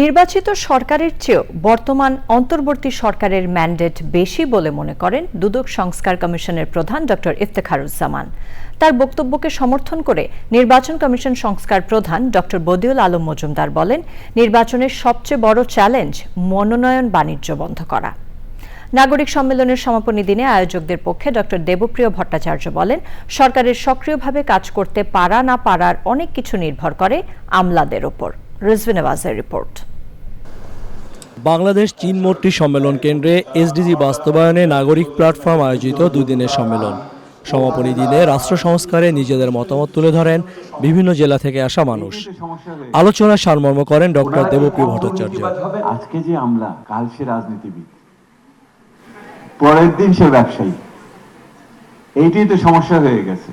নির্বাচিত সরকারের চেয়েও বর্তমান অন্তর্বর্তী সরকারের ম্যান্ডেট বেশি বলে মনে করেন দুদক সংস্কার কমিশনের প্রধান ডক্টর ইফতেখারুজ্জামান। তার বক্তব্যকে সমর্থন করে নির্বাচন কমিশন সংস্কার প্রধান ডক্টর বদিউল আলম মজুমদার বলেন, নির্বাচনের সবচেয়ে বড় চ্যালেঞ্জ মনোনয়ন বাণিজ্য বন্ধ করা। নাগরিক সম্মেলনের সমাপনী দিনে আয়োজকদের পক্ষে ডক্টর দেবপ্রিয় ভট্টাচার্য বলেন, সরকারের সক্রিয়ভাবে কাজ করতে পারা না পারার অনেক কিছু নির্ভর করে আমলাদের ওপর। আওয়াজের রিপোর্ট। বাংলাদেশ চীন মূর্তি সম্মেলন কেন্দ্রে এসডিজি বাস্তবায়নে নাগরিক প্ল্যাটফর্ম আয়োজিত দুদিনের সম্মেলন। সমাপনী দিনে রাষ্ট্র সংস্কারে নিজেদের মতামত তুলে ধরেন বিভিন্ন জেলা থেকে আসা মানুষ। আলোচনা সারমর্ম করেন ডক্টর দেবপ্রিয় ভট্টাচার্য। আজকে যে আমলা কাল সে রাজনীতিবিদ। পরের দিন সে ব্যবসায়ী। এইটাই তো সমস্যা হয়ে গেছে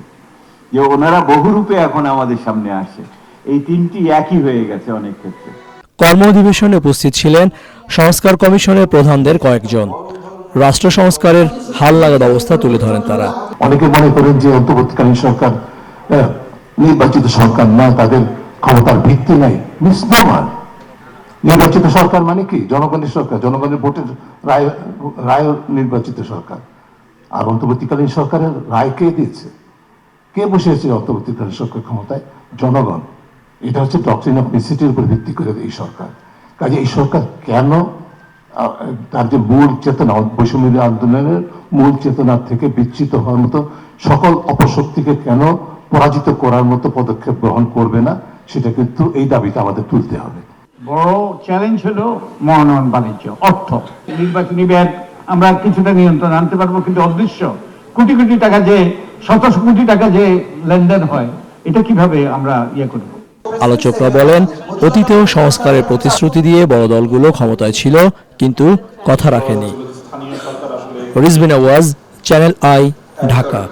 যে ওনারা বহুরূপে এখন আমাদের সামনে আসে। এই তিনটি একই হয়ে গেছে অনেক ক্ষেত্রে। কর্ম অধিবেশনে উপস্থিত ছিলেন সংস্কার কমিশনের প্রধানদের কয়েকজন। রাষ্ট্র সংস্কারের হাল লাগাদ অবস্থা তুলে ধরেন তারা। অনেকে মনে করেন যে অন্তর্বর্তীকালীন সরকার নির্বাচিত সরকার নয় তাদের ক্ষমতার ভিত্তি নাই। মিসনোমার নির্বাচিত সরকার মানে কি? জনগণের সরকার জনগণের ভোটের রায় রায় নির্বাচিত সরকার। আর অন্তর্বর্তীকালীন সরকারের রায় কে দিয়েছে? কে বসেছে অন্তর্বর্তীকালীন সরকার ক্ষমতায়? জনগণ। এটা হচ্ছে ডক্টরিন অফ নেসিটির উপর ভিত্তি করে এই সরকার। কাজে এই সরকার কেন তার যে মূল চেতনা, বৈষম্য আন্দোলনের মূল চেতনা থেকে বিচ্ছিত হওয়ার মতো সকল অপশক্তিকে কেন পরাজিত করার মতো পদক্ষেপ গ্রহণ করবে না, সেটা কিন্তু এই দাবিটা আমাদের তুলতে হবে। বড় চ্যালেঞ্জ হলো মনোনয়ন বাণিজ্য, অর্থ। নির্বাচনী ব্যয় আমরা কিছুটা নিয়ন্ত্রণ আনতে পারব, কিন্তু অদৃশ্য। কোটি কোটি টাকা যে শত কোটি টাকা যে লেনদেন হয়, এটা কীভাবে আমরা ইয়ে করব? আলোচকরা বলেন, অতীতেও সংস্কারের প্রতিশ্রুতি দিয়ে বড় দলগুলো ক্ষমতায় ছিল, কিন্তু কথা রাখেনি। রিজবিন আওয়াজ, চ্যানেল আই, ঢাকা।